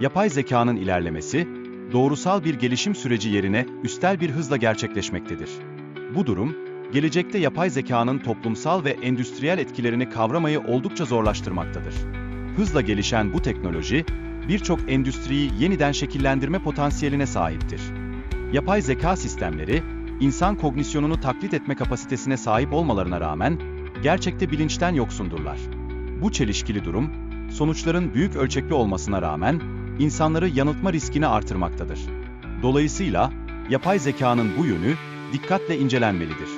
Yapay zekanın ilerlemesi, doğrusal bir gelişim süreci yerine üstel bir hızla gerçekleşmektedir. Bu durum, gelecekte yapay zekanın toplumsal ve endüstriyel etkilerini kavramayı oldukça zorlaştırmaktadır. Hızla gelişen bu teknoloji, birçok endüstriyi yeniden şekillendirme potansiyeline sahiptir. Yapay zeka sistemleri, insan kognisyonunu taklit etme kapasitesine sahip olmalarına rağmen, gerçekte bilinçten yoksundurlar. Bu çelişkili durum, sonuçların büyük ölçekli olmasına rağmen, insanları yanıltma riskini artırmaktadır. Dolayısıyla, yapay zekanın bu yönü dikkatle incelenmelidir.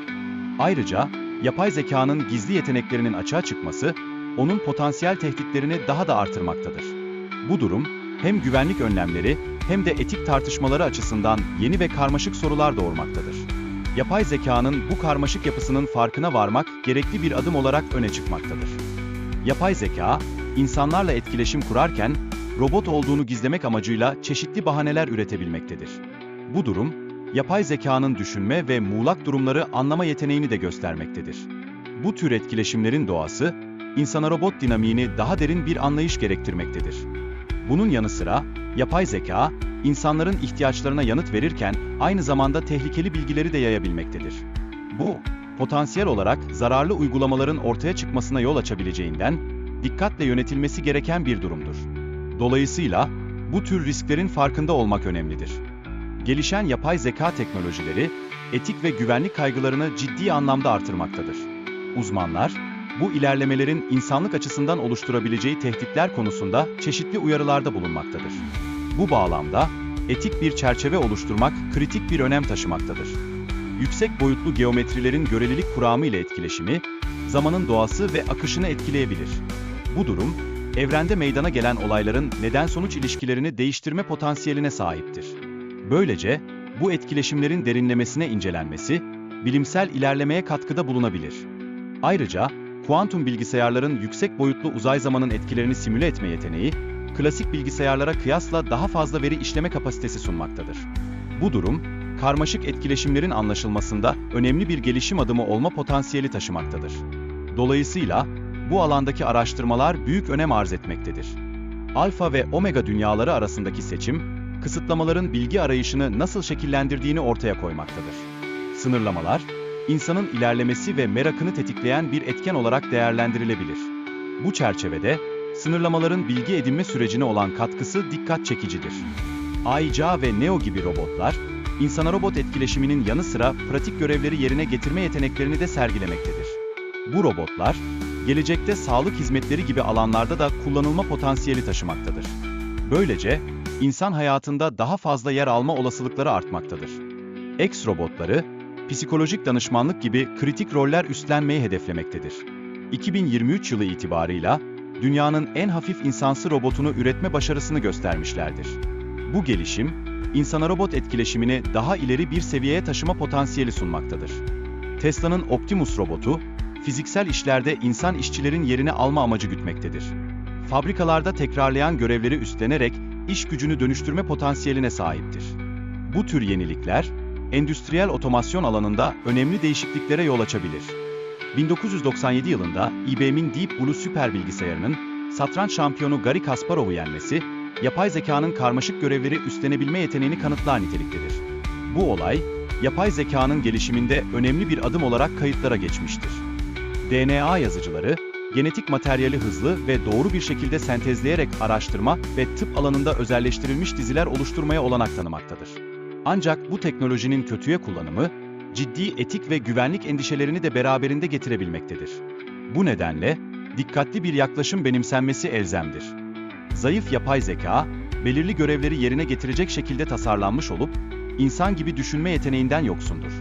Ayrıca, yapay zekanın gizli yeteneklerinin açığa çıkması, onun potansiyel tehditlerini daha da artırmaktadır. Bu durum, hem güvenlik önlemleri hem de etik tartışmaları açısından yeni ve karmaşık sorular doğurmaktadır. Yapay zekanın bu karmaşık yapısının farkına varmak gerekli bir adım olarak öne çıkmaktadır. Yapay zeka, insanlarla etkileşim kurarken, robot olduğunu gizlemek amacıyla çeşitli bahaneler üretebilmektedir. Bu durum, yapay zekanın düşünme ve muğlak durumları anlama yeteneğini de göstermektedir. Bu tür etkileşimlerin doğası, insana-robot dinamiğini daha derin bir anlayış gerektirmektedir. Bunun yanı sıra, yapay zeka, insanların ihtiyaçlarına yanıt verirken aynı zamanda tehlikeli bilgileri de yayabilmektedir. Bu, potansiyel olarak zararlı uygulamaların ortaya çıkmasına yol açabileceğinden, dikkatle yönetilmesi gereken bir durumdur. Dolayısıyla, bu tür risklerin farkında olmak önemlidir. Gelişen yapay zeka teknolojileri, etik ve güvenlik kaygılarını ciddi anlamda artırmaktadır. Uzmanlar, bu ilerlemelerin insanlık açısından oluşturabileceği tehditler konusunda çeşitli uyarılarda bulunmaktadır. Bu bağlamda, etik bir çerçeve oluşturmak kritik bir önem taşımaktadır. Yüksek boyutlu geometrilerin görelilik kuramı ile etkileşimi, zamanın doğası ve akışını etkileyebilir. Bu durum, evrende meydana gelen olayların neden-sonuç ilişkilerini değiştirme potansiyeline sahiptir. Böylece, bu etkileşimlerin derinlemesine incelenmesi, bilimsel ilerlemeye katkıda bulunabilir. Ayrıca, kuantum bilgisayarların yüksek boyutlu uzay zamanın etkilerini simüle etme yeteneği, klasik bilgisayarlara kıyasla daha fazla veri işleme kapasitesi sunmaktadır. Bu durum, karmaşık etkileşimlerin anlaşılmasında önemli bir gelişim adımı olma potansiyeli taşımaktadır. Dolayısıyla, bu alandaki araştırmalar büyük önem arz etmektedir. Alfa ve omega dünyaları arasındaki seçim, kısıtlamaların bilgi arayışını nasıl şekillendirdiğini ortaya koymaktadır. Sınırlamalar, insanın ilerlemesi ve merakını tetikleyen bir etken olarak değerlendirilebilir. Bu çerçevede, sınırlamaların bilgi edinme sürecine olan katkısı dikkat çekicidir. AICA ve NEO gibi robotlar, insana-robot etkileşiminin yanı sıra pratik görevleri yerine getirme yeteneklerini de sergilemektedir. Bu robotlar, gelecekte sağlık hizmetleri gibi alanlarda da kullanılma potansiyeli taşımaktadır. Böylece, insan hayatında daha fazla yer alma olasılıkları artmaktadır. X robotları, psikolojik danışmanlık gibi kritik roller üstlenmeyi hedeflemektedir. 2023 yılı itibarıyla, dünyanın en hafif insansı robotunu üretme başarısını göstermişlerdir. Bu gelişim, insana-robot etkileşimini daha ileri bir seviyeye taşıma potansiyeli sunmaktadır. Tesla'nın Optimus robotu, fiziksel işlerde insan işçilerin yerini alma amacı gütmektedir. Fabrikalarda tekrarlayan görevleri üstlenerek iş gücünü dönüştürme potansiyeline sahiptir. Bu tür yenilikler, endüstriyel otomasyon alanında önemli değişikliklere yol açabilir. 1997 yılında IBM'in Deep Blue süper bilgisayarının satranç şampiyonu Garry Kasparov'u yenmesi, yapay zekanın karmaşık görevleri üstlenebilme yeteneğini kanıtlar niteliktedir. Bu olay, yapay zekanın gelişiminde önemli bir adım olarak kayıtlara geçmiştir. DNA yazıcıları, genetik materyali hızlı ve doğru bir şekilde sentezleyerek araştırma ve tıp alanında özelleştirilmiş diziler oluşturmaya olanak tanımaktadır. Ancak bu teknolojinin kötüye kullanımı, ciddi etik ve güvenlik endişelerini de beraberinde getirebilmektedir. Bu nedenle, dikkatli bir yaklaşım benimsenmesi elzemdir. Zayıf yapay zeka, belirli görevleri yerine getirecek şekilde tasarlanmış olup, insan gibi düşünme yeteneğinden yoksundur.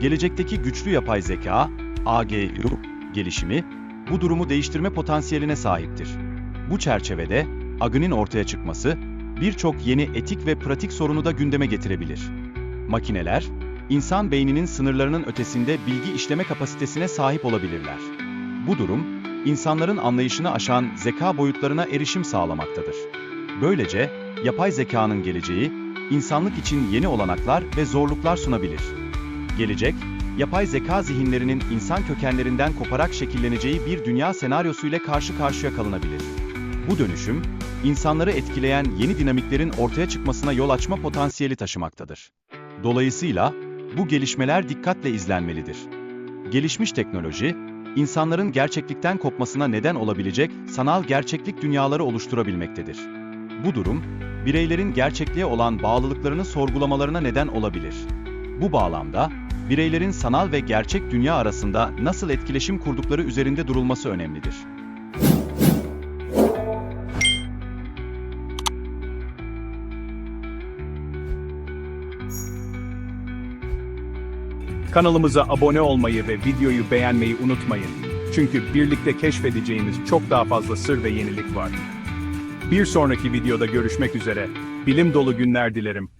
Gelecekteki güçlü yapay zeka, AGU, gelişimi, bu durumu değiştirme potansiyeline sahiptir. Bu çerçevede, AG'nin ortaya çıkması, birçok yeni etik ve pratik sorunu da gündeme getirebilir. Makineler, insan beyninin sınırlarının ötesinde bilgi işleme kapasitesine sahip olabilirler. Bu durum, insanların anlayışını aşan zeka boyutlarına erişim sağlamaktadır. Böylece, yapay zekanın geleceği, insanlık için yeni olanaklar ve zorluklar sunabilir. Gelecek, yapay zeka zihinlerinin insan kökenlerinden koparak şekilleneceği bir dünya senaryosu ile karşı karşıya kalınabilir. Bu dönüşüm, insanları etkileyen yeni dinamiklerin ortaya çıkmasına yol açma potansiyeli taşımaktadır. Dolayısıyla, bu gelişmeler dikkatle izlenmelidir. Gelişmiş teknoloji, insanların gerçeklikten kopmasına neden olabilecek sanal gerçeklik dünyaları oluşturabilmektedir. Bu durum, bireylerin gerçekliğe olan bağlılıklarını sorgulamalarına neden olabilir. Bu bağlamda, bireylerin sanal ve gerçek dünya arasında nasıl etkileşim kurdukları üzerinde durulması önemlidir. Kanalımıza abone olmayı ve videoyu beğenmeyi unutmayın. Çünkü birlikte keşfedeceğimiz çok daha fazla sır ve yenilik var. Bir sonraki videoda görüşmek üzere. Bilim dolu günler dilerim.